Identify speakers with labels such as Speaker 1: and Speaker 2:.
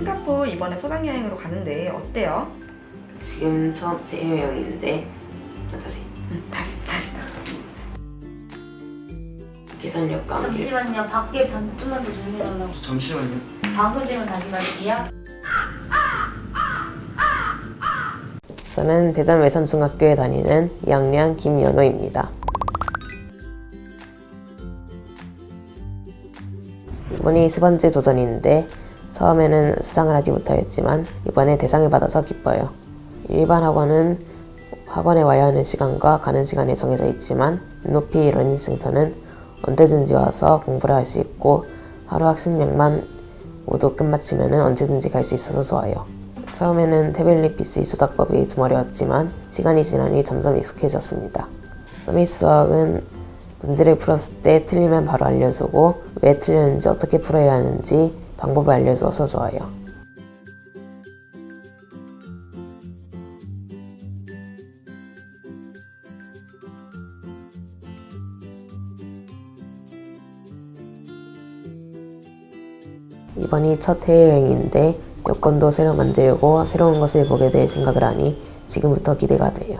Speaker 1: 이번에 포상 여행으로 가는데 어때요?
Speaker 2: 지금 첫 해외여행인데 다시
Speaker 1: 응, 다시 다시.
Speaker 2: 계산력과 함께
Speaker 3: 잠시만요. 밖에 잠 좀만 더 조용해달라고.
Speaker 4: 잠시만요.
Speaker 3: 방금 질문 다시 말할게요.
Speaker 2: 저는 대전 외삼중학교에 다니는 2학년 김연호입니다. 이번이 세 번째 도전인데 처음에는 수상을 하지 못하였지만 이번에 대상을 받아서 기뻐요. 일반 학원은 학원에 와야 하는 시간과 가는 시간이 정해져 있지만 눈높이 러닝 센터는 언제든지 와서 공부를 할 수 있고 하루 학습량만 모두 끝마치면 언제든지 갈 수 있어서 좋아요. 처음에는 태블릿 PC 조작법이 좀 어려웠지만 시간이 지나니 점점 익숙해졌습니다. 서밋 수학은 문제를 풀었을 때 틀리면 바로 알려주고 왜 틀렸는지 어떻게 풀어야 하는지 방법을 알려주어서 좋아요. 이번이 첫 해외여행인데 여권도 새로 만들고 새로운 것을 보게 될 생각을 하니 지금부터 기대가 돼요.